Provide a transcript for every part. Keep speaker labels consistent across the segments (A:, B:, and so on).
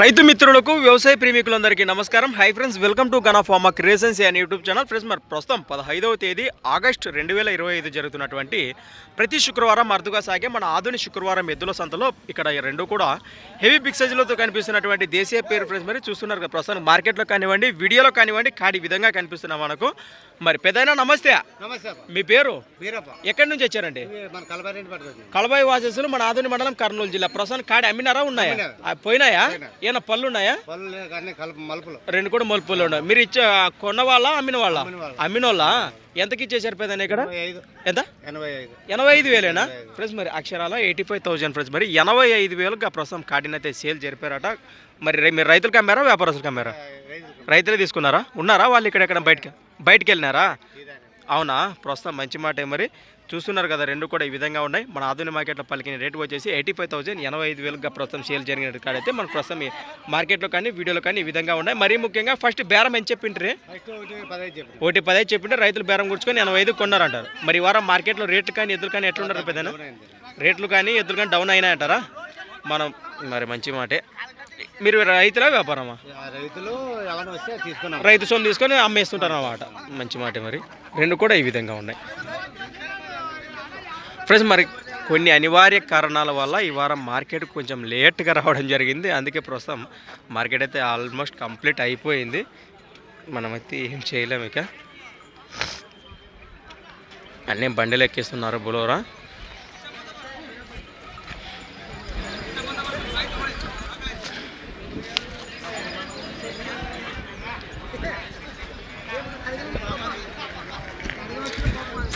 A: రైతు మిత్రులకు వ్యవసాయ ప్రేమికులందరికీ నమస్కారం. Hi friends welcome to Gana farmer creations అనే యూట్యూబ్ ఛానల్ ఫ్రెండ్స్ మరి ప్రస్తుతం పదహైదవ తేదీ ఆగస్టు రెండు వేల ఇరవై ఐదు జరుగుతున్నటువంటి ప్రతి శుక్రవారం అరుదుగా సాగే మన ఆధునిక శుక్రవారం ఎద్దుల సంతలో ఇక్కడ రెండు కూడా హెవీ బిగ్ సైజులతో కనిపిస్తున్నటువంటి దేశీయ పేరు ఫ్రెండ్స్ మరి చూస్తున్నారు కదా ప్రస్తుతం మార్కెట్లో కానివ్వండి వీడియోలో కానివ్వండి కాడి విధంగా కనిపిస్తున్నాం మనకు. మరి పెద్దయినా నమస్తే.
B: నమస్తే
A: మీ పేరు? ఎక్కడి నుంచి వచ్చారండి? కలబాయి వాసస్సులు మన ఆధునిక మండలం కర్నూలు జిల్లా. ప్రస్తుతం కాడి అమ్మినారా? ఉన్నాయా? పోయినాయా? ఏమైనా పళ్ళు ఉన్నాయా
B: పళ్ళు కలుపు మలుపులు.
A: రెండు కూడా మలుపులు ఉన్నాయి. మీరు ఇచ్చే కొన్న వాళ్ళ అమ్మిన వాళ్ళ.
B: అమ్మిన వాళ్ళు.
A: ఎంతకి ఇచ్చేసారు పెద్ద ఇక్కడ?
B: ఎనభై ఐదు.
A: ఎంత?
B: ఎనభై ఐదు.
A: ఎనభై ఐదు వేలేనా? ఫ్రెండ్స్ మరి అక్షరాల? Eighty five thousand friends. మరి ఎనభై ఐదు వేలకు ప్రస్తుతం కాటినైతే సేల్ జరిపారట. మరి మీరు రైతులకు అమ్మారా వ్యాపారస్తులకు అమ్మారా
B: ఐదు
A: రైతులే తీసుకున్నారా? ఉన్నారా వాళ్ళు ఇక్కడ ఎక్కడ బయటకి? బయటికి వెళ్ళినారా. అవునా? ప్రస్తుతం మంచి మాటే మరి. చూస్తున్నారు కదా రెండు కూడా ఈ విధంగా ఉన్నాయి. మన ఆధునిక మార్కెట్లో పలికిన రేటు వచ్చేసి ఎయిటీ ఫైవ్ థౌసండ్ ఎనభై ఐదు వేలుగా ప్రస్తుతం సేల్ జరిగిన కాడైతే మన ప్రస్తుతం ఈ మార్కెట్లో కానీ వీడియోలో కానీ ఈ విధంగా ఉన్నాయి. మరీ ముఖ్యంగా ఫస్ట్ బేరం అని చెప్పిండ్రి?
B: ఫస్ట్ ఒకటి పదహైదు
A: చెప్పింటే రైతులు బేరం కూర్చుకొని ఎనభై ఐదు కొన్నారంటారు. మరి వారం మార్కెట్లో రేట్లు కానీ ఎద్దులు కానీ ఎట్లున్నారు పెద్దనా రేట్లు కానీ ఎద్దులు కానీ డౌన్ అయినాయంటారా? మనం మరి మంచి మాటే. మీరు రైతులా వ్యాపారమా?
B: రైతులు ఎవరైనా వస్తే తీసుకున్నాం.
A: రైతు సొమ్ము తీసుకొని అమ్మేస్తుంటారు అన్నమాట. మంచి మాట మరి. రెండు కూడా ఈ విధంగా ఉన్నాయి. ఫ్రెండ్స్ మరి కొన్ని అనివార్య కారణాల వల్ల ఈ వారం మార్కెట్ కొంచెం లేట్గా రావడం జరిగింది. అందుకే ప్రస్తుతం మార్కెట్ అయితే ఆల్మోస్ట్ కంప్లీట్ అయిపోయింది. మనమైతే ఏం చేయలేము ఇక. అన్నీ బండిలు ఎక్కిస్తున్నారు బులోరా.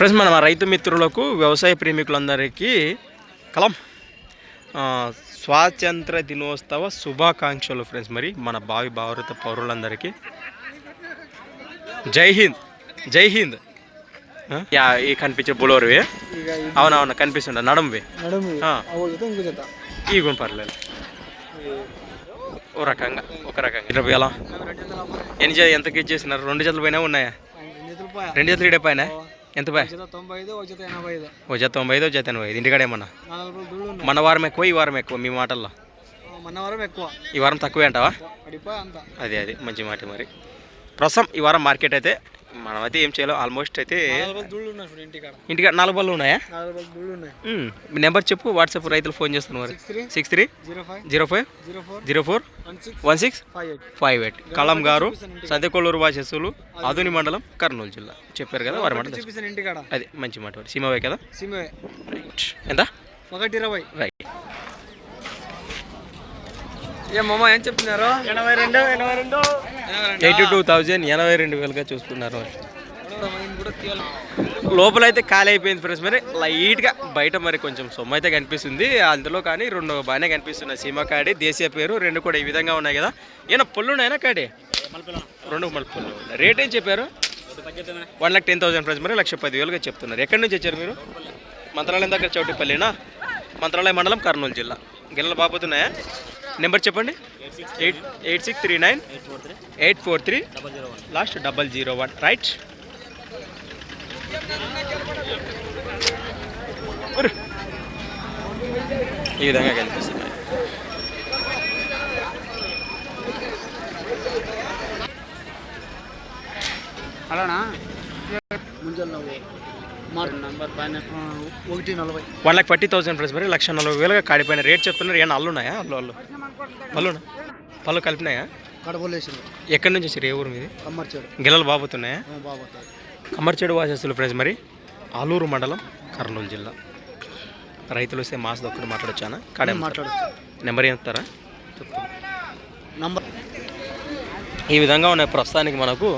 A: ఫ్రెండ్స్ మన రైతు మిత్రులకు వ్యవసాయ ప్రేమికులందరికీ కలం. స్వాతంత్ర దినోత్సవ శుభాకాంక్షలు ఫ్రెండ్స్. మరి మన భావి భారత పౌరులందరికీ. జై హింద్. జై హింద్. యా ఈ కనిపించే బులోరువి. అవునవును కనిపిస్తుండ. నడుమువి. ఈ గుణ పర్లేదు. ఓ రకంగా ఒక రకంగా. ఇరవై ఎలా ఎన్ని జత ఎంతకి ఇచ్చేసినారు రెండు జతలు పైన ఉన్నాయా? రెండు జతలు ఇడే పైన ఎంత
B: ఐదు
A: ఓ జత తొంభై ఐదు జత ఎనభై. ఐదు ఇంటికాడ ఏమన్నా? మన వారం ఎక్కువ ఈ వారం ఎక్కువ మీ మాటల్లో.
B: మన వారం ఎక్కువ.
A: ఈ వారం తక్కువే అంటావా? అదే అది మంచి మాట మరి. ప్రస్తుతం ఈ వారం మార్కెట్ అయితే మనమైతే ఏం చేయాలో ఆల్మోస్ట్ అయితే
B: ఇంటికాడ.
A: నాలుగు బళ్ళు ఉన్నాయా? నెంబర్ చెప్పు వాట్సాప్ రైతులు ఫోన్ చేస్తున్నారు మరి.
B: Six three zero five
A: zero
B: four one six five eight
A: five eight Kalam గారు సంతకొల్లూరు వాసస్సులు ఆధుని మండలం కర్నూలు జిల్లా. చెప్పారు కదా వారి
B: ఇంటికాడ.
A: అది మంచి మాట సీమవే కదా? రైట్. ఎంత?
B: ఒకటి ఇరవై.
A: రైట్.
B: ఏమమ్మా ఏం చెప్తున్నారు ఎనభై రెండు ఎనభై రెండు.
A: ఎయిటీ టూ థౌజండ్ ఎనభై రెండు వేలుగా చూసుకున్నారు లోపల అయితే ఖాళీ అయిపోయింది ఫ్రెండ్స్. మరి లైట్గా బయట మరి కొంచెం సొమ్ము అయితే కనిపిస్తుంది. అందులో కానీ రెండు బాగానే కనిపిస్తున్నాయి. సినిమా కాడి దేశీయ పేరు రెండు కూడా ఈ విధంగా ఉన్నాయి కదా. ఏనా పళ్ళు ఉన్నాయనా కాడి? రెండు మళ్ళీ రేట్ ఏం చెప్పారు? One lakh ten thousand friends. మరి లక్ష పదివేలుగా చెప్తున్నారు. ఎక్కడి నుంచి వచ్చారు మీరు? మంత్రాలయం దగ్గర చౌటిపల్లినా? మంత్రాలయం మండలం కర్నూలు జిల్లా. గిల్లలు బాగుతున్నాయా నెంబర్ చెప్పండి? Eight eight six three nine eight four three last double zero one. Right. ఈ విధంగా కనిపిస్తున్నాయి
B: అలానా? ముంజల్ ఒకటి నలభై.
A: One lakh forty thousand friends మరి లక్ష నలభై వేలుగా కాడిపోయిన రేట్ చెప్తున్నారు. ఏమన్నా అల్లు ఉన్నాయా అల్లు అల్లు. పళ్ళు పళ్ళు కలిపినాయా? ఎక్కడి నుంచి వచ్చారు? ఏ ఊరు మీది?
B: కమ్మర్చాడు.
A: గిల్లలు బాబుతున్నాయా కమ్మర్చేడు వాసస్తులు ఫ్రెండ్స్ మరి. ఆలూరు మండలం కర్నూలు జిల్లా. రైతులు వస్తే మాస్ ఒక్కటి మాట్లాడొచ్చానా? కాడే
B: మాట్లాడచ్చు.
A: నెంబర్ ఏం చెప్తారా?
B: నంబర్.
A: ఈ విధంగా ఉన్నాయి ప్రస్తుతానికి మనకు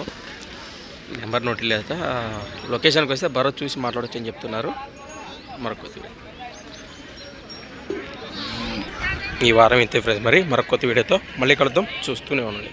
A: నెంబర్ నోటి లేదా లొకేషన్కి వస్తే భరత్ చూసి మాట్లాడొచ్చు అని చెప్తున్నారు. మరొక ఈ వారం ఇంతే ఫ్రెండ్స్ మరి మరొక కొత్త వీడియోతో మళ్ళీ కలుద్దాం. చూస్తూనే ఉండండి.